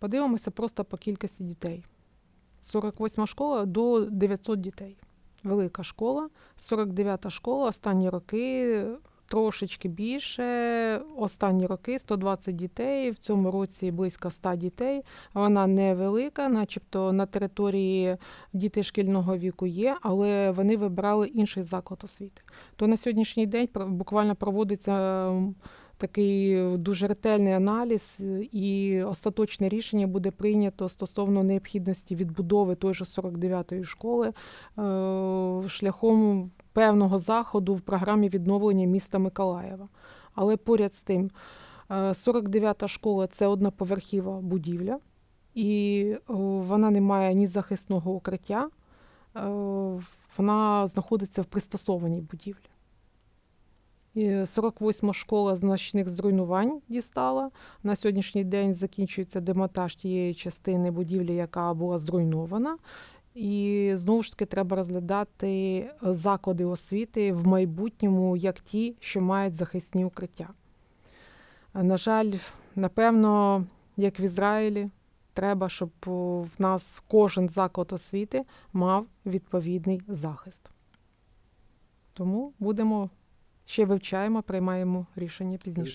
Подивимося просто по кількості дітей. 48 школа до 900 дітей. Велика школа, 49 школа, останні роки трошечки більше. Останні роки 120 дітей, в цьому році близько 100 дітей. Вона невелика, начебто на території дітей шкільного віку є, але вони вибрали інший заклад освіти. То на сьогоднішній день буквально проводиться такий дуже ретельний аналіз, е, і остаточне рішення буде прийнято стосовно необхідності відбудови той же 49-ї школи е, шляхом певного заходу в програмі відновлення міста Миколаєва. Але поряд з тим, е, 49-та школа це одноповерхіва будівля, і е, вона не має ні захисного укриття, е, вона знаходиться в пристосованій будівлі. І 48 школа значних зруйнувань дістала. На сьогоднішній день закінчується демонтаж тієї частини будівлі, яка була зруйнована. І знову ж таки треба розглядати заклади освіти в майбутньому як ті, що мають захисні укриття. На жаль, напевно, як в Ізраїлі, треба, щоб в нас кожен заклад освіти мав відповідний захист. Тому будемо ще вивчаємо, приймаємо рішення пізніше.